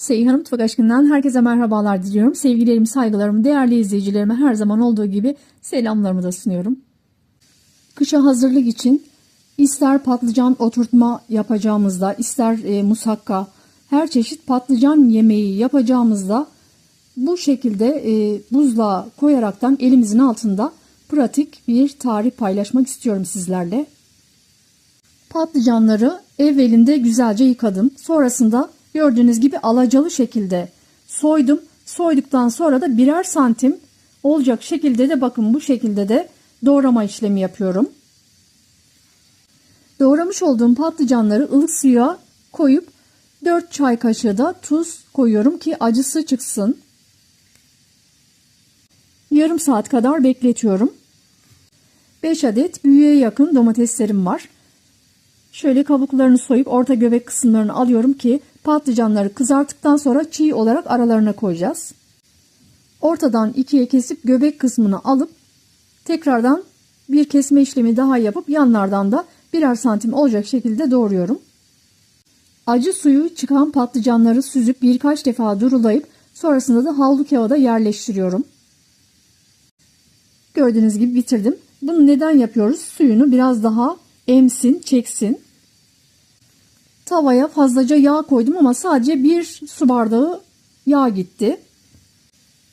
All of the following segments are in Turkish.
Seyhan Mutfak Aşkı'ndan herkese merhabalar diliyorum. Sevgilerimi, saygılarımı, değerli izleyicilerime her zaman olduğu gibi selamlarımı da sunuyorum. Kışa hazırlık için ister patlıcan oturtma yapacağımızda, ister e, musakka, her çeşit patlıcan yemeği yapacağımızda bu şekilde e, buzluğa koyaraktan elimizin altında pratik bir tarif paylaşmak istiyorum sizlerle. Patlıcanları evvelinde güzelce yıkadım. Sonrasında gördüğünüz gibi alacalı şekilde soydum. Soyduktan sonra da birer santim olacak şekilde de bakın bu şekilde de doğrama işlemi yapıyorum. Doğramış olduğum patlıcanları ılık suya koyup 4 çay kaşığı da tuz koyuyorum ki acısı çıksın. Yarım saat kadar bekletiyorum. 5 adet büyüğe yakın domateslerim var. Şöyle kabuklarını soyup orta göbek kısımlarını alıyorum ki patlıcanları kızarttıktan sonra çiğ olarak aralarına koyacağız. Ortadan ikiye kesip göbek kısmını alıp tekrardan bir kesme işlemi daha yapıp yanlardan da birer santim olacak şekilde doğruyorum. Acı suyu çıkan patlıcanları süzüp birkaç defa durulayıp sonrasında da havlu kağıda yerleştiriyorum. Gördüğünüz gibi bitirdim. Bunu neden yapıyoruz? Suyunu biraz daha emsin, çeksin. Tavaya fazlaca yağ koydum ama sadece bir su bardağı yağ gitti.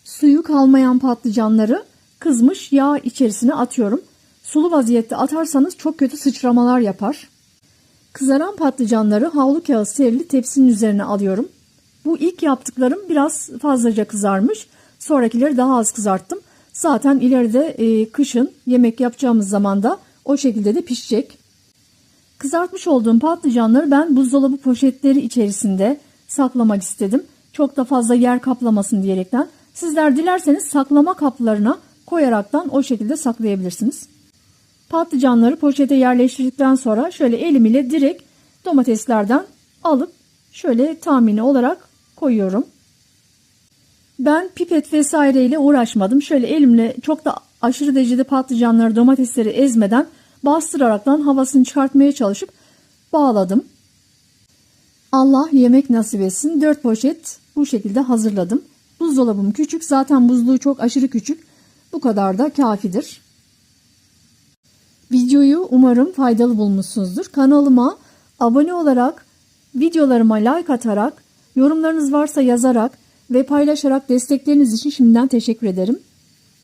Suyu kalmayan patlıcanları kızmış yağ içerisine atıyorum. Sulu vaziyette atarsanız çok kötü sıçramalar yapar. Kızaran patlıcanları havlu kağıt serili tepsinin üzerine alıyorum. Bu ilk yaptıklarım biraz fazlaca kızarmış. Sonrakileri daha az kızarttım. Zaten ileride e, kışın yemek yapacağımız zaman da o şekilde de pişecek. Kızartmış olduğum patlıcanları ben buzdolabı poşetleri içerisinde saklamak istedim. Çok da fazla yer kaplamasın diyerekten. Sizler dilerseniz saklama kaplarına koyaraktan o şekilde saklayabilirsiniz. Patlıcanları poşete yerleştirdikten sonra şöyle elim ile direkt domateslerden alıp şöyle tahmini olarak koyuyorum. Ben pipet vesaire ile uğraşmadım. Şöyle elimle çok da aşırı derecede patlıcanları domatesleri ezmeden bastıraraktan havasını çıkartmaya çalışıp bağladım. Allah yemek nasip etsin. 4 poşet bu şekilde hazırladım. Buzdolabım küçük. Zaten buzluğu çok aşırı küçük. Bu kadar da kafidir. Videoyu umarım faydalı bulmuşsunuzdur. Kanalıma abone olarak, videolarıma like atarak, yorumlarınız varsa yazarak ve paylaşarak destekleriniz için şimdiden teşekkür ederim.